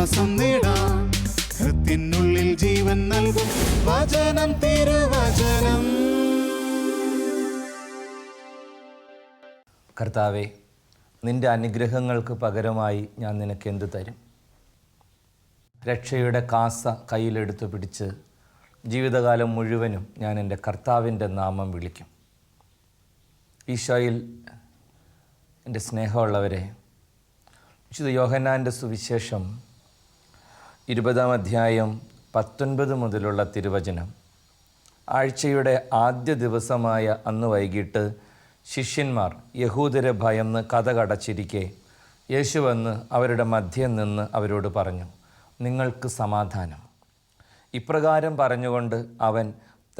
ആശ്വാസം നേടാം. ഹൃത്തിനുള്ളിൽ ജീവൻ നൽകും. വചനം തിരുവചനം കർത്താവേ നിന്റെ അനുഗ്രഹങ്ങൾക്ക് പകരമായി ഞാൻ നിനക്ക് എന്ത് തരും? രക്ഷയുടെ കാസ കയ്യിലെടുത്ത് പിടിച്ച് ജീവിതകാലം മുഴുവനും ഞാൻ എന്റെ കർത്താവിന്റെ നാമം വിളിക്കും. ഈശോയിൽ എന്റെ സ്നേഹമുള്ളവരെ വിശുദ്ധ യോഹന്നാന്റെ സുവിശേഷം ഇരുപതാം അധ്യായം പത്തൊൻപത് മുതലുള്ള തിരുവചനം. ആഴ്ചയുടെ ആദ്യ ദിവസമായ അന്ന് വൈകിട്ട് ശിഷ്യന്മാർ യഹൂദരെ ഭയന്ന് കഥ കടച്ചിരിക്കെ യേശു വന്ന് അവരുടെ മധ്യം നിന്ന് അവരോട് പറഞ്ഞു നിങ്ങൾക്ക് സമാധാനം. ഇപ്രകാരം പറഞ്ഞുകൊണ്ട് അവൻ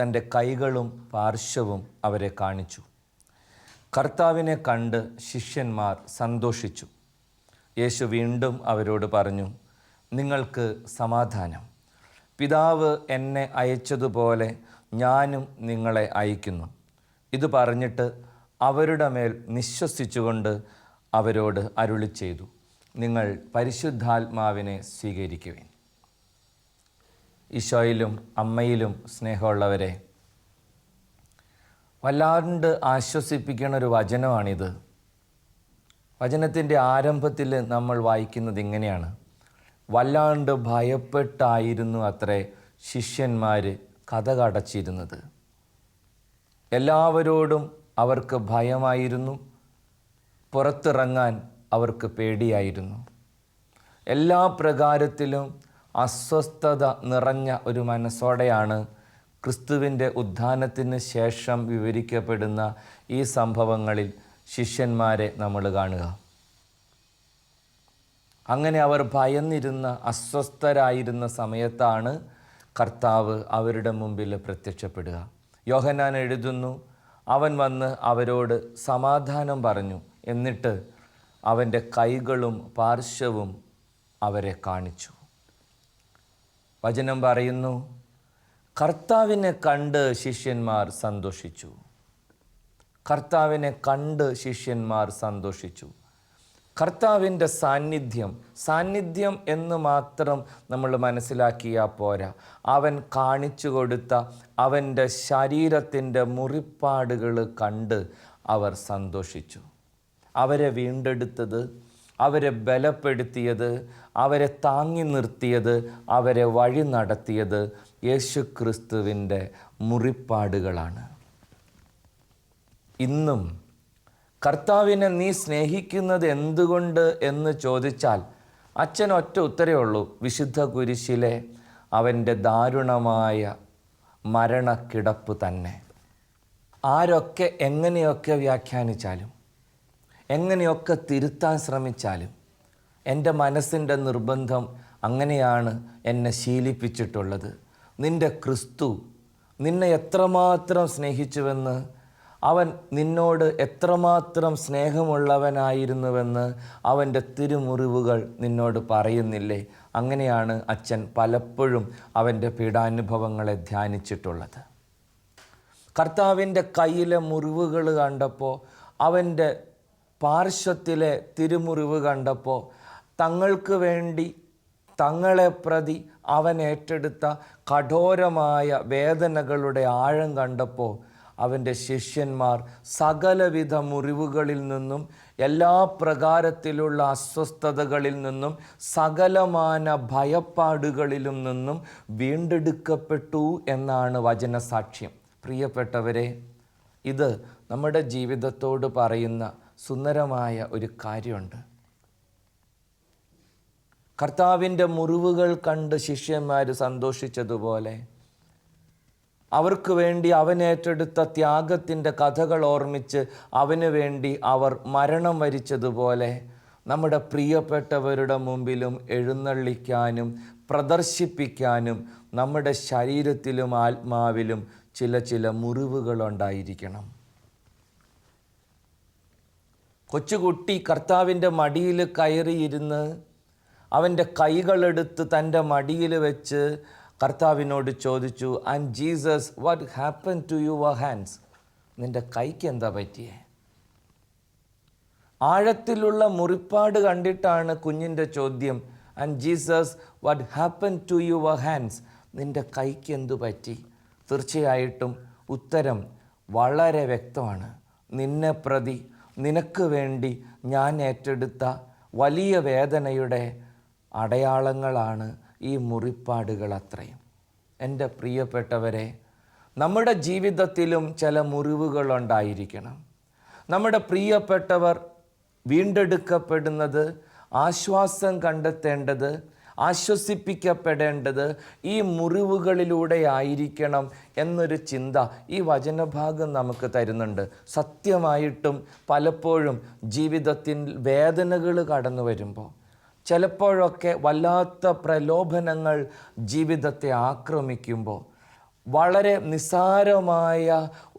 തന്റെ കൈകളും പാർശ്വവും അവരെ കാണിച്ചു. കർത്താവിനെ കണ്ട് ശിഷ്യന്മാർ സന്തോഷിച്ചു. യേശു വീണ്ടും അവരോട് പറഞ്ഞു നിങ്ങൾക്ക് സമാധാനം. പിതാവ് എന്നെ അയച്ചതുപോലെ ഞാനും നിങ്ങളെ അയക്കുന്നു. ഇത് പറഞ്ഞിട്ട് അവരുടെ മേൽ നിശ്വസിച്ചുകൊണ്ട് അവരോട് അരുളി ചെയ്തു. നിങ്ങൾ പരിശുദ്ധാത്മാവിനെ സ്വീകരിക്കുവിൻ. ഈശോയിലും അമ്മയിലും സ്നേഹമുള്ളവരെ വല്ലാണ്ട് ആശ്വസിപ്പിക്കുന്ന ഒരു വചനമാണിത്. വചനത്തിന്റെ ആരംഭത്തിൽ നമ്മൾ വായിക്കുന്നത് ഇങ്ങനെയാണ്. വല്ലാണ്ട് ഭയപ്പെട്ടായിരുന്നു അത്രേ ശിഷ്യന്മാർ കഥ കടച്ചിരുന്നത്. എല്ലാവരോടും അവർക്ക് ഭയമായിരുന്നു. പുറത്തിറങ്ങാൻ അവർക്ക് പേടിയായിരുന്നു. എല്ലാ പ്രകാരത്തിലും അസ്വസ്ഥത നിറഞ്ഞ ഒരു മനസ്സോടെയാണ് ക്രിസ്തുവിന്റെ ഉത്ഥാനത്തിന് ശേഷം വിവരിക്കപ്പെടുന്ന ഈ സംഭവങ്ങളിൽ ശിഷ്യന്മാരെ നമ്മൾ കാണുക. അങ്ങനെ അവർ ഭയന്നിരുന്ന അസ്വസ്ഥരായിരുന്ന സമയത്താണ് കർത്താവ് അവരുടെ മുമ്പിൽ പ്രത്യക്ഷപ്പെടുക. യോഹന്നാൻ എഴുതുന്നു അവൻ വന്ന് അവരോട് സമാധാനം പറഞ്ഞു. എന്നിട്ട് അവന്റെ കൈകളും പാർശ്വവും അവരെ കാണിച്ചു. വചനം പറയുന്നു കർത്താവിനെ കണ്ട് ശിഷ്യന്മാർ സന്തോഷിച്ചു. കർത്താവിനെ കണ്ട് ശിഷ്യന്മാർ സന്തോഷിച്ചു. കർത്താവിന്റെ സാന്നിധ്യം സാന്നിധ്യം എന്ന് മാത്രം നമ്മൾ മനസ്സിലാക്കിയാൽ പോരാ. അവൻ കാണിച്ചു കൊടുത്ത അവന്റെ ശരീരത്തിന്റെ മുറിപ്പാടുകൾ കണ്ട് അവർ സന്തോഷിച്ചു. അവരെ വീണ്ടെടുത്തത് അവരെ ബലപ്പെടുത്തിയത് അവരെ താങ്ങി നിർത്തിയത് അവരെ വഴി നടത്തിയത് യേശു ക്രിസ്തുവിന്റെ മുറിപ്പാടുകളാണ്. ഇന്നും കർത്താവിനെ നീ സ്നേഹിക്കുന്നത് എന്തുകൊണ്ട് എന്ന് ചോദിച്ചാൽ അച്ഛൻ ഒറ്റ ഉത്തരേ ഉള്ളൂ. വിശുദ്ധ കുരിശിലെ അവന്റെ ദാരുണമായ മരണക്കിടപ്പ് തന്നെ. ആരൊക്കെ എങ്ങനെയൊക്കെ വ്യാഖ്യാനിച്ചാലും എങ്ങനെയൊക്കെ തിരുത്താൻ ശ്രമിച്ചാലും എന്റെ മനസ്സിന്റെ നിർബന്ധം അങ്ങനെയാണ് എന്നെ ശീലിപ്പിച്ചിട്ടുള്ളത്. നിന്റെ ക്രിസ്തു നിന്നെ എത്രമാത്രം സ്നേഹിച്ചുവെന്ന് അവൻ നിന്നോട് എത്രമാത്രം സ്നേഹമുള്ളവനായിരുന്നുവെന്ന് അവന്റെ തിരുമുറിവുകൾ നിന്നോട് പറയുന്നില്ലേ? അങ്ങനെയാണ് അച്ഛൻ പലപ്പോഴും അവന്റെ പീഡാനുഭവങ്ങളെ ധ്യാനിച്ചിട്ടുള്ളത്. കർത്താവിന്റെ കയ്യിലെ മുറിവുകൾ കണ്ടപ്പോൾ അവന്റെ പാർശ്വത്തിലെ തിരുമുറിവ് കണ്ടപ്പോൾ തങ്ങൾക്ക് വേണ്ടി തങ്ങളെ പ്രതി അവൻ ഏറ്റെടുത്ത കഠോരമായ വേദനകളുടെ ആഴം കണ്ടപ്പോൾ അവന്റെ ശിഷ്യന്മാർ സകലവിധ മുറിവുകളിൽ നിന്നും എല്ലാ പ്രകാരത്തിലുള്ള അസ്വസ്ഥതകളിൽ നിന്നും സകലമാന ഭയപ്പാടുകളിലും നിന്നും വീണ്ടെടുക്കപ്പെട്ടു എന്നാണ് വചനസാക്ഷ്യം. പ്രിയപ്പെട്ടവരെ ഇത് നമ്മുടെ ജീവിതത്തോട് പറയുന്ന സുന്ദരമായ ഒരു കാര്യമുണ്ട്. കർത്താവിന്റെ മുറിവുകൾ കണ്ട് ശിഷ്യന്മാർ സന്തോഷിച്ചതുപോലെ അവർക്ക് വേണ്ടി അവനേറ്റെടുത്ത ത്യാഗത്തിന്റെ കഥകൾ ഓർമ്മിച്ച് അവന് വേണ്ടി അവർ മരണം വരിച്ചതുപോലെ നമ്മുടെ പ്രിയപ്പെട്ടവരുടെ മുമ്പിലും എഴുന്നള്ളിക്കാനും പ്രദർശിപ്പിക്കാനും നമ്മുടെ ശരീരത്തിലും ആത്മാവിലും ചില ചില മുറിവുകളുണ്ടായിരിക്കണം. കൊച്ചുകുട്ടി കർത്താവിന്റെ മടിയിൽ കയറിയിരുന്ന് അവന്റെ കൈകളെടുത്ത് തന്റെ മടിയിൽ വെച്ച് കർത്താവിനോട് ചോദിച്ചു and Jesus what happen to your hands നിന്റെ കൈക്ക് എന്താ പറ്റിയേ? ആഴത്തിലുള്ള മുറിപ്പാട് കണ്ടിട്ടാണ് കുഞ്ഞിന്റെ ചോദ്യം and Jesus what happen to your hands നിന്റെ കൈക്ക് എന്തു പറ്റി? തീർച്ചയായിട്ടും ഉത്തരം വളരെ വ്യക്തമാണ്. നിന്നെ പ്രതി നിനക്ക് വേണ്ടി ഞാൻ ഏറ്റെടുത്ത വലിയ വേദനയുടെ അടയാളങ്ങളാണ് ഈ മുറിപ്പാടുകൾ അത്രയും. എന്റെ പ്രിയപ്പെട്ടവരെ നമ്മുടെ ജീവിതത്തിലും ചില മുറിവുകൾ ഉണ്ടായിരിക്കണം. നമ്മുടെ പ്രിയപ്പെട്ടവർ വീണ്ടെടുക്കപ്പെടുന്നത് ആശ്വാസം കണ്ടെത്തേണ്ടത് ആശ്വസിപ്പിക്കപ്പെടേണ്ടത് ഈ മുറിവുകളിലൂടെ ആയിരിക്കണം എന്നൊരു ചിന്ത ഈ വചനഭാഗം നമുക്ക് തരുന്നുണ്ട്. സത്യമായിട്ടും പലപ്പോഴും ജീവിതത്തിൽ വേദനകൾ കടന്നു വരുമ്പോൾ ചിലപ്പോഴൊക്കെ വല്ലാത്ത പ്രലോഭനങ്ങൾ ജീവിതത്തെ ആക്രമിക്കുമ്പോൾ വളരെ നിസ്സാരമായ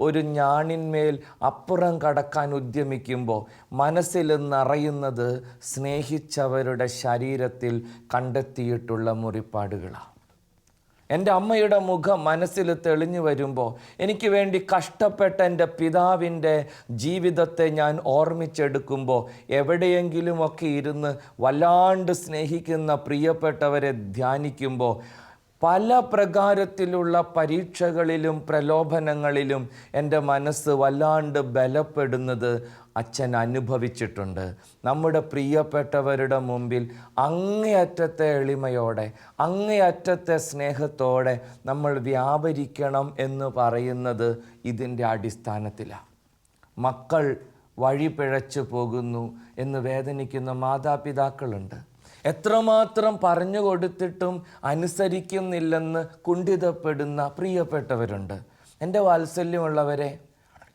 ഒരു ഞാണിന്മേൽ അപ്പുറം കടക്കാൻ ഉദ്യമിക്കുമ്പോൾ മനസ്സിൽ നിറയുന്നത് സ്നേഹിച്ചവരുടെ ശരീരത്തിൽ കണ്ടെത്തിയിട്ടുള്ള മുറിപ്പാടുകളാണ്. എന്റെ അമ്മയുടെ മുഖം മനസ്സിൽ തെളിഞ്ഞു വരുമ്പോൾ എനിക്ക് വേണ്ടി കഷ്ടപ്പെട്ട എന്റെ പിതാവിന്റെ ജീവിതത്തെ ഞാൻ ഓർമ്മിച്ചെടുക്കുമ്പോൾ എവിടെയെങ്കിലുമൊക്കെ ഇരുന്ന് വല്ലാണ്ട് സ്നേഹിക്കുന്ന പ്രിയപ്പെട്ടവരെ ധ്യാനിക്കുമ്പോൾ പല പ്രകാരത്തിലുള്ള പരീക്ഷകളിലും പ്രലോഭനങ്ങളിലും എന്റെ മനസ്സ് വല്ലാണ്ട് ബലപ്പെടുന്നത് അച്ഛൻ അനുഭവിച്ചിട്ടുണ്ട്. നമ്മുടെ പ്രിയപ്പെട്ടവരുടെ മുമ്പിൽ അങ്ങേയറ്റത്തെ എളിമയോടെ അങ്ങേയറ്റത്തെ സ്നേഹത്തോടെ നമ്മൾ വ്യാപരിക്കണം എന്ന് പറയുന്നത് ഇതിന്റെ അടിസ്ഥാനത്തിലാണ് മക്കൾ വഴി പിഴച്ചു പോകുന്നു എന്ന് വേദനിക്കുന്ന മാതാപിതാക്കളുണ്ട്. എത്രമാത്രം പറഞ്ഞു കൊടുത്തിട്ടും അനുസരിക്കുന്നില്ലെന്ന് കുണ്ഠിതപ്പെടുന്ന പ്രിയപ്പെട്ടവരുണ്ട്. എന്റെ വാത്സല്യമുള്ളവരെ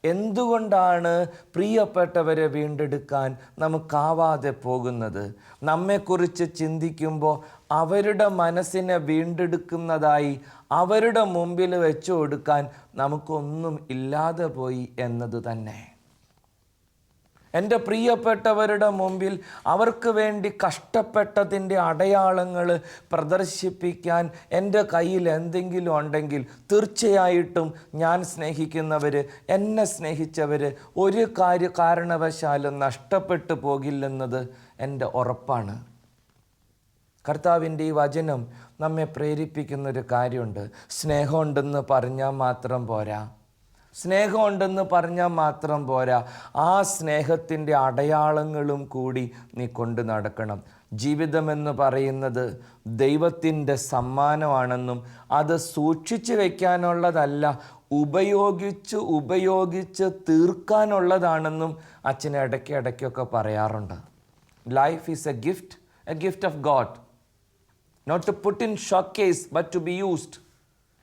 എന്തുകൊണ്ടാണ് പ്രിയപ്പെട്ടവരെ വീണ്ടെടുക്കാൻ നമുക്കാവാതെ പോകുന്നത്? നമ്മെക്കുറിച്ച് ചിന്തിക്കുമ്പോൾ അവരുടെ മനസ്സിനെ വീണ്ടെടുക്കുന്നതായി അവരുടെ മുമ്പിൽ വെച്ചു കൊടുക്കാൻ നമുക്കൊന്നും ഇല്ലാതെ പോയി എന്നത് തന്നെ. എന്റെ പ്രിയപ്പെട്ടവരുടെ മുമ്പിൽ അവർക്ക് വേണ്ടി കഷ്ടപ്പെട്ടതിന്റെ അടയാളങ്ങൾ പ്രദർശിപ്പിക്കാൻ എന്റെ കയ്യിൽ എന്തെങ്കിലും ഉണ്ടെങ്കിൽ തീർച്ചയായിട്ടും ഞാൻ സ്നേഹിക്കുന്നവർ എന്നെ സ്നേഹിച്ചവർ ഒരു കാര്യ കാരണവശാലും നഷ്ടപ്പെട്ടു പോകില്ലെന്നത് എന്റെ ഉറപ്പാണ്. കർത്താവിന്റെ ഈ വചനം നമ്മെ പ്രേരിപ്പിക്കുന്നൊരു കാര്യമുണ്ട്. സ്നേഹമുണ്ടെന്ന് പറഞ്ഞാൽ മാത്രം പോരാ. സ്നേഹമുണ്ടെന്ന് പറഞ്ഞാൽ മാത്രം പോരാ. ആ സ്നേഹത്തിന്റെ അടയാളങ്ങളും കൂടി നീ കൊണ്ടു നടക്കണം. ജീവിതമെന്ന് പറയുന്നത് ദൈവത്തിന്റെ സമ്മാനമാണെന്നും അത് സൂക്ഷിച്ചു വയ്ക്കാനുള്ളതല്ല ഉപയോഗിച്ച് ഉപയോഗിച്ച് തീർക്കാനുള്ളതാണെന്നും അച്ഛൻ ഇടയ്ക്ക് ഇടയ്ക്കൊക്കെ പറയാറുണ്ട്. Life is a gift a gift of God not to put in showcase but to be used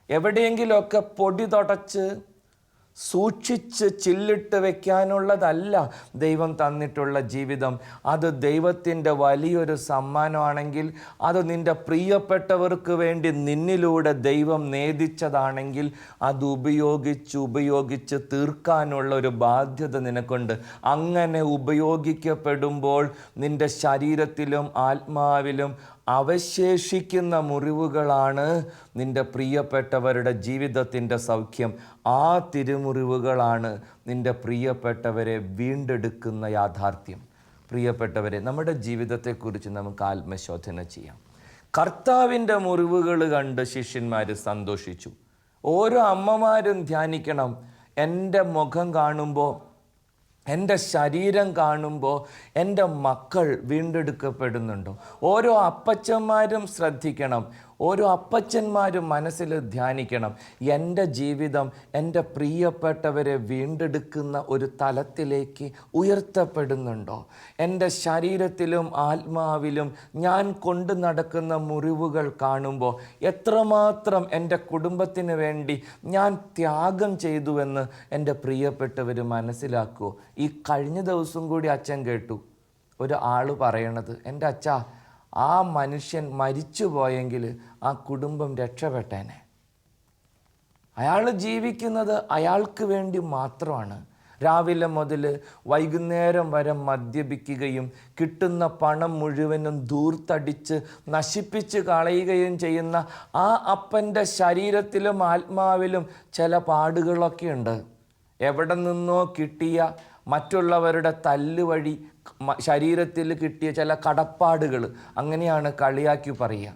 എവിടെയെങ്കിലുമൊക്കെ പൊടി തുടച്ച് സൂക്ഷിച്ച് ചില്ലിട്ട് വയ്ക്കാനുള്ളതല്ല ദൈവം തന്നിട്ടുള്ള ജീവിതം. അത് ദൈവത്തിന്റെ വലിയൊരു സമ്മാനമാണെങ്കിൽ അത് നിന്റെ പ്രിയപ്പെട്ടവർക്ക് വേണ്ടി നിന്നിലൂടെ ദൈവം നേദിച്ചതാണെങ്കിൽ അത് ഉപയോഗിച്ച് ഉപയോഗിച്ച് തീർക്കാനുള്ള ഒരു ബാധ്യത നിനക്കുണ്ട്. അങ്ങനെ ഉപയോഗിക്കപ്പെടുമ്പോൾ നിന്റെ ശരീരത്തിലും ആത്മാവിലും അവശേഷിക്കുന്ന മുറിവുകളാണ് നിന്റെ പ്രിയപ്പെട്ടവരുടെ ജീവിതത്തിന്റെ സൗഖ്യം. ആ തിരുമുറിവുകളാണ് നിന്റെ പ്രിയപ്പെട്ടവരെ വീണ്ടെടുക്കുന്ന യാഥാർത്ഥ്യം. പ്രിയപ്പെട്ടവരെ നമ്മുടെ ജീവിതത്തെക്കുറിച്ച് നമുക്ക് ആത്മശോധന ചെയ്യാം. കർത്താവിന്റെ മുറിവുകൾ കണ്ട് ശിഷ്യന്മാർ സന്തോഷിച്ചു. ഓരോ അമ്മമാരും ധ്യാനിക്കണം. എന്റെ മുഖം കാണുമ്പോൾ എന്റെ ശരീരം കാണുമ്പോൾ എന്റെ മക്കൾ വീണ്ടെടുക്കപ്പെടുന്നുണ്ടോ. ഓരോ അപ്പച്ചന്മാരും ശ്രദ്ധിക്കണം. ഓരോ അപ്പച്ചന്മാരും മനസ്സിൽ ധ്യാനിക്കണം. എന്റെ ജീവിതം എന്റെ പ്രിയപ്പെട്ടവരെ വീണ്ടെടുക്കുന്ന ഒരു തലത്തിലേക്ക് ഉയർത്തപ്പെടുന്നുണ്ടോ? എന്റെ ശരീരത്തിലും ആത്മാവിലും ഞാൻ കൊണ്ടു നടക്കുന്ന മുറിവുകൾ കാണുമ്പോൾ എത്രമാത്രം എന്റെ കുടുംബത്തിന് വേണ്ടി ഞാൻ ത്യാഗം ചെയ്തുവെന്ന് എന്റെ പ്രിയപ്പെട്ടവർ മനസ്സിലാക്കുമോ ഈ കഴിഞ്ഞ ദിവസം കൂടി അച്ഛൻ കേട്ടു. ഒരു ആൾ പറയണത് എന്റെ അച്ഛാ ആ മനുഷ്യൻ മരിച്ചു പോയെങ്കിൽ ആ കുടുംബം രക്ഷപ്പെട്ടേനെ. അയാൾ ജീവിക്കുന്നത് അയാൾക്ക് വേണ്ടി മാത്രമാണ്. രാവിലെ മുതൽ വൈകുന്നേരം വരെ മദ്യപിക്കുകയും കിട്ടുന്ന പണം മുഴുവനും ദൂർത്തടിച്ച് നശിപ്പിച്ച് കളയുകയും ചെയ്യുന്ന ആ അപ്പന്റെ ശരീരത്തിലും ആത്മാവിലും ചില പാടുകളൊക്കെ ഉണ്ട് എവിടെ നിന്നോ കിട്ടിയ മറ്റുള്ളവരുടെ തല്ല് വഴി ശരീരത്തിൽ കിട്ടിയ ചില കടപ്പാടുകൾ അങ്ങനെയാണ് കളിയാക്കി പറയുക.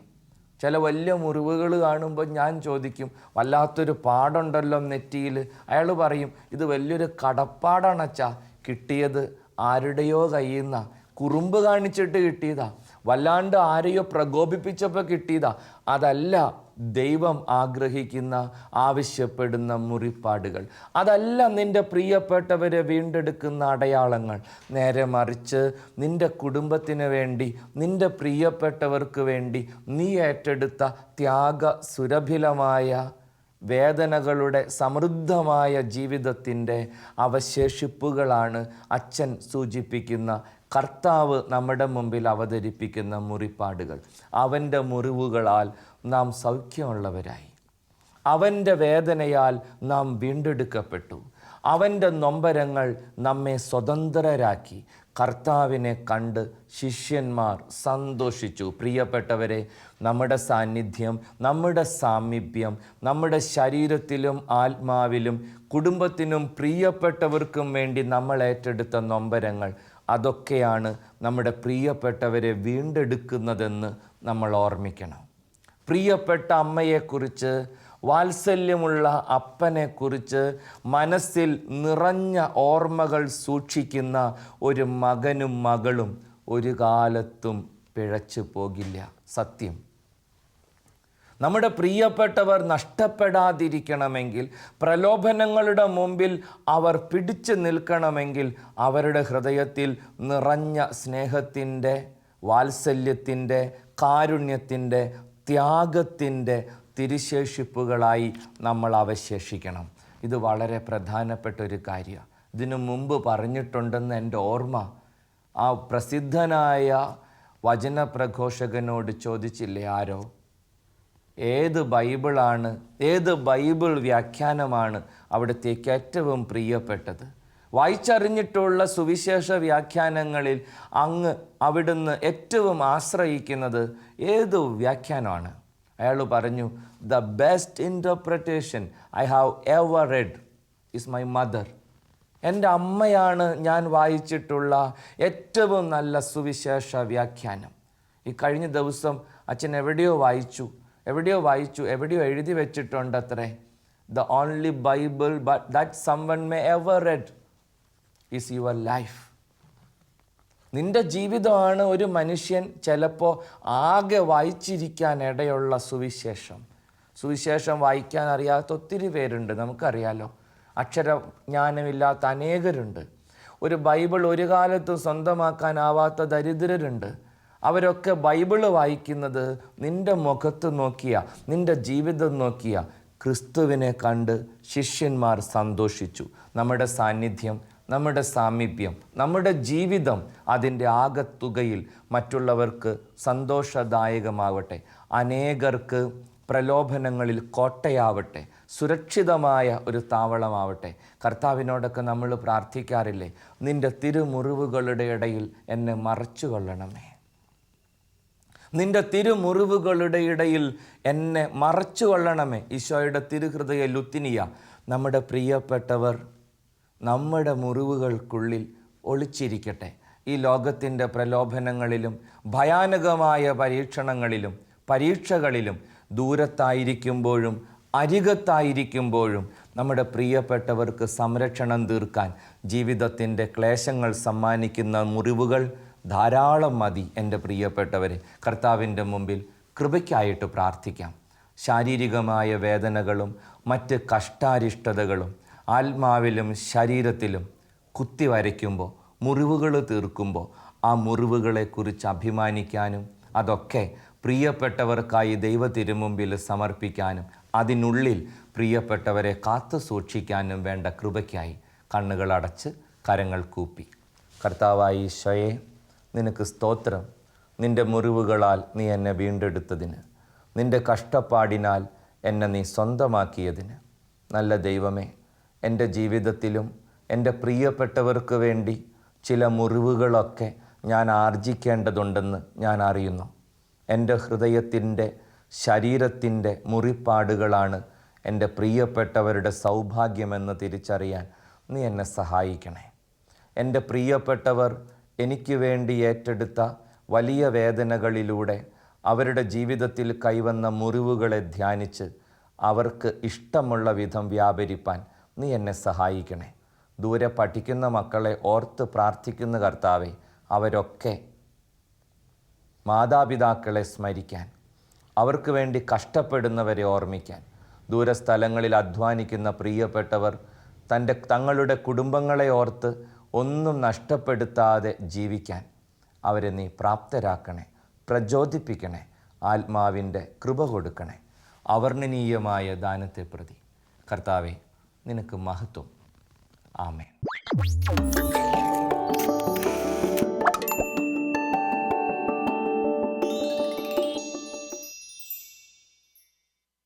ചില വലിയ മുറിവുകൾ കാണുമ്പോൾ ഞാൻ ചോദിക്കും വല്ലാത്തൊരു പാടുണ്ടല്ലോ നെറ്റിയിൽ? അയാൾ പറയും ഇത് വലിയൊരു കടപ്പാടാണച്ചാ കിട്ടിയത് ആരുടെയോ കയ്യിൽ കുറുമ്പ് കാണിച്ചിട്ട് കിട്ടിയതാ. വല്ലാണ്ട് ആരെയോ പ്രകോപിപ്പിച്ചപ്പോൾ കിട്ടിയതാ. അതല്ല ദൈവം ആഗ്രഹിക്കുന്ന ആവശ്യപ്പെടുന്ന മുറിപ്പാടുകൾ. അതല്ല നിന്റെ പ്രിയപ്പെട്ടവരെ വീണ്ടെടുക്കുന്ന അടയാളങ്ങൾ. നേരെ മറിച്ച് നിന്റെ കുടുംബത്തിന് വേണ്ടി നിന്റെ പ്രിയപ്പെട്ടവർക്ക് വേണ്ടി നീ ഏറ്റെടുത്ത ത്യാഗ സുരഭിലമായ വേദനകളുടെ സമൃദ്ധമായ ജീവിതത്തിന്റെ അവശേഷിപ്പുകളാണ് അച്ഛൻ സൂചിപ്പിക്കുന്ന കർത്താവ് നമ്മുടെ മുമ്പിൽ അവതരിപ്പിക്കുന്ന മുറിപ്പാടുകൾ. അവന്റെ മുറിവുകളാൽ നാം സൗഖ്യമുള്ളവരായി. അവന്റെ വേദനയാൽ നാം വീണ്ടെടുക്കപ്പെട്ടു. അവന്റെ നൊമ്പരങ്ങൾ നമ്മെ സ്വതന്ത്രരാക്കി. കർത്താവിനെ കണ്ട് ശിഷ്യന്മാർ സന്തോഷിച്ചു. പ്രിയപ്പെട്ടവരെ നമ്മുടെ സാന്നിധ്യം നമ്മുടെ സാമീപ്യം നമ്മുടെ ശരീരത്തിലും ആത്മാവിലും കുടുംബത്തിനും പ്രിയപ്പെട്ടവർക്കും വേണ്ടി നമ്മൾ ഏറ്റെടുത്ത നൊമ്പരങ്ങൾ അതൊക്കെയാണ് നമ്മുടെ പ്രിയപ്പെട്ടവരെ വീണ്ടെടുക്കുന്നതെന്ന് നമ്മൾ ഓർമ്മിക്കണം. പ്രിയപ്പെട്ട അമ്മയെക്കുറിച്ച് വാത്സല്യമുള്ള അപ്പനെക്കുറിച്ച് മനസ്സിൽ നിറഞ്ഞ ഓർമ്മകൾ സൂക്ഷിക്കുന്ന ഒരു മകനും മകളും ഒരു കാലത്തും പിഴച്ചു പോകില്ല. സത്യം. നമ്മുടെ പ്രിയപ്പെട്ടവർ നഷ്ടപ്പെടാതിരിക്കണമെങ്കിൽ പ്രലോഭനങ്ങളുടെ മുമ്പിൽ അവർ പിടിച്ചു നിൽക്കണമെങ്കിൽ അവരുടെ ഹൃദയത്തിൽ നിറഞ്ഞ സ്നേഹത്തിന്റെ വാത്സല്യത്തിന്റെ കാരുണ്യത്തിന്റെ ത്യാഗത്തിന്റെ തിരുശേഷിപ്പുകളായി നമ്മൾ അവശേഷിക്കണം. ഇത് വളരെ പ്രധാനപ്പെട്ട ഒരു കാര്യമാണ് ഇതിനു മുമ്പ് പറഞ്ഞിട്ടുണ്ടെന്ന് എന്റെ ഓർമ്മ. ആ പ്രസിദ്ധനായ വചനപ്രഘോഷകനോട് ചോദിച്ചില്ലേ ആരോ? ഏത് ബൈബിളാണ് ഏത് ബൈബിൾ വ്യാഖ്യാനമാണ് അവിടുത്തേക്ക് ഏറ്റവും പ്രിയപ്പെട്ടത്? വായിച്ചറിഞ്ഞിട്ടുള്ള സുവിശേഷ വ്യാഖ്യാനങ്ങളിൽ അങ്ങ് അവിടുന്ന് ഏറ്റവും ആശ്രയിക്കുന്നത് ഏത് വ്യാഖ്യാനമാണ്? അയാൾ പറഞ്ഞു the best interpretation I have ever read is my mother എന്റെ അമ്മയാണ് ഞാൻ വായിച്ചിട്ടുള്ള ഏറ്റവും നല്ല സുവിശേഷ വ്യാഖ്യാനം. ഈ കഴിഞ്ഞ ദിവസം അച്ഛൻ എവിടെയോ വായിച്ചു. എവിടെയോ വായിച്ചു. എവിടെയോ എഴുതി വെച്ചിട്ടുണ്ട് അത്രേ the only Bible but that someone may ever read is your life നിന്റെ ജീവിതമാണ് ഒരു മനുഷ്യൻ ചിലപ്പോൾ ആകെ വായിച്ചിരിക്കാൻ ഇടയുള്ള സുവിശേഷം. സുവിശേഷം വായിക്കാൻ അറിയാത്ത ഒത്തിരി പേരുണ്ട് നമുക്കറിയാലോ. അക്ഷരജ്ഞാനമില്ലാത്ത അനേകരുണ്ട്. ഒരു ബൈബിൾ ഒരു കാലത്തും സ്വന്തമാക്കാനാവാത്ത ദരിദ്രരുണ്ട്. അവരൊക്കെ ബൈബിൾ വായിക്കുന്നത് നിന്റെ മുഖത്ത് നോക്കിയ നിന്റെ ജീവിതം നോക്കിയ. ക്രിസ്തുവിനെ കണ്ട് ശിഷ്യന്മാർ സന്തോഷിച്ചു. നമ്മുടെ സാന്നിധ്യം നമ്മുടെ സാമീപ്യം നമ്മുടെ ജീവിതം അതിന്റെ ആകത്തുകയിൽ മറ്റുള്ളവർക്ക് സന്തോഷദായകമാവട്ടെ അനേകർക്ക് പ്രലോഭനങ്ങളിൽ കോട്ടയാവട്ടെ സുരക്ഷിതമായ ഒരു താവളമാവട്ടെ. കർത്താവിനോടൊക്കെ നമ്മൾ പ്രാർത്ഥിക്കാറില്ലേ നിന്റെ തിരുമുറിവുകളുടെ ഇടയിൽ എന്നെ മറച്ചു കൊള്ളണമേ നിന്റെ തിരുമുറിവുകളുടെ ഇടയിൽ എന്നെ മറച്ചു കൊള്ളണമേ ഈശോയുടെ തിരുഹൃദയ ലുത്തിനിയ നമ്മുടെ പ്രിയപ്പെട്ടവർ നമ്മുടെ മുറിവുകൾക്കുള്ളിൽ ഒളിച്ചിരിക്കട്ടെ. ഈ ലോകത്തിന്റെ പ്രലോഭനങ്ങളിലും ഭയാനകമായ പരീക്ഷണങ്ങളിലും പരീക്ഷകളിലും ദൂരത്തായിരിക്കുമ്പോഴും അരികത്തായിരിക്കുമ്പോഴും നമ്മുടെ പ്രിയപ്പെട്ടവർക്ക് സംരക്ഷണം തീർക്കാൻ ജീവിതത്തിന്റെ ക്ലേശങ്ങൾ സമ്മാനിക്കുന്ന മുറിവുകൾ ധാരാളം മതി എന്റെ പ്രിയപ്പെട്ടവരെ. കർത്താവിന്റെ മുമ്പിൽ കൃപയ്ക്കായിട്ട് പ്രാർത്ഥിക്കാം. ശാരീരികമായ വേദനകളും മറ്റ് കഷ്ടാരിഷ്ടതകളും ആത്മാവിലും ശരീരത്തിലും കുത്തി വരയ്ക്കുമ്പോൾ മുറിവുകൾ തീർക്കുമ്പോൾ ആ മുറിവുകളെക്കുറിച്ച് അഭിമാനിക്കാനും അതൊക്കെ പ്രിയപ്പെട്ടവർക്കായി ദൈവ തിരുമുമ്പിൽ സമർപ്പിക്കാനും അതിനുള്ളിൽ പ്രിയപ്പെട്ടവരെ കാത്തു സൂക്ഷിക്കാനും വേണ്ട കൃപയ്ക്കായി കണ്ണുകൾ അടച്ച് കരങ്ങൾ കൂപ്പി. കർത്താവായി ഈശോയെ നിനക്ക് സ്തോത്രം. നിന്റെ മുറിവുകളാൽ നീ എന്നെ വീണ്ടെടുത്തതിന്. നിന്റെ കഷ്ടപ്പാടിനാൽ എന്നെ നീ സ്വന്തമാക്കിയതിന്. നല്ല ദൈവമേ എന്റെ ജീവിതത്തിലും എന്റെ പ്രിയപ്പെട്ടവർക്ക് വേണ്ടി ചില മുറിവുകളൊക്കെ ഞാൻ ആർജിക്കേണ്ടതുണ്ടെന്ന് ഞാൻ അറിയുന്നു. എന്റെ ഹൃദയത്തിന്റെ ശരീരത്തിന്റെ മുറിപ്പാടുകളാണ് എന്റെ പ്രിയപ്പെട്ടവരുടെ സൗഭാഗ്യമെന്ന് തിരിച്ചറിയാൻ നീ എന്നെ സഹായിക്കണേ. എന്റെ പ്രിയപ്പെട്ടവർ എനിക്ക് വേണ്ടി ഏറ്റെടുത്ത വലിയ വേദനകളിലൂടെ അവരുടെ ജീവിതത്തിൽ കൈവന്ന മുറിവുകളെ ധ്യാനിച്ച് അവർക്ക് ഇഷ്ടമുള്ള വിധം വ്യാപരിപ്പാൻ നീ എന്നെ സഹായിക്കണേ. ദൂരെ പഠിക്കുന്ന മക്കളെ ഓർത്ത് പ്രാർത്ഥിക്കുന്ന കർത്താവെ അവരൊക്കെ മാതാപിതാക്കളെ സ്മരിക്കാൻ അവർക്ക് വേണ്ടി കഷ്ടപ്പെടുന്നവരെ ഓർമ്മിക്കാൻ. ദൂരസ്ഥലങ്ങളിൽ അധ്വാനിക്കുന്ന പ്രിയപ്പെട്ടവർ തന്റെ തങ്ങളുടെ കുടുംബങ്ങളെ ഓർത്ത് ഒന്നും നഷ്ടപ്പെടുത്താതെ ജീവിക്കാൻ അവരെ നീ പ്രാപ്തരാക്കണേ പ്രചോദിപ്പിക്കണേ ആത്മാവിന്റെ കൃപ കൊടുക്കണേ. അവർണനീയമായ ദാനത്തെ പ്രതി. കർത്താവെ നിനക്ക് മഹത്വം ആമേൻ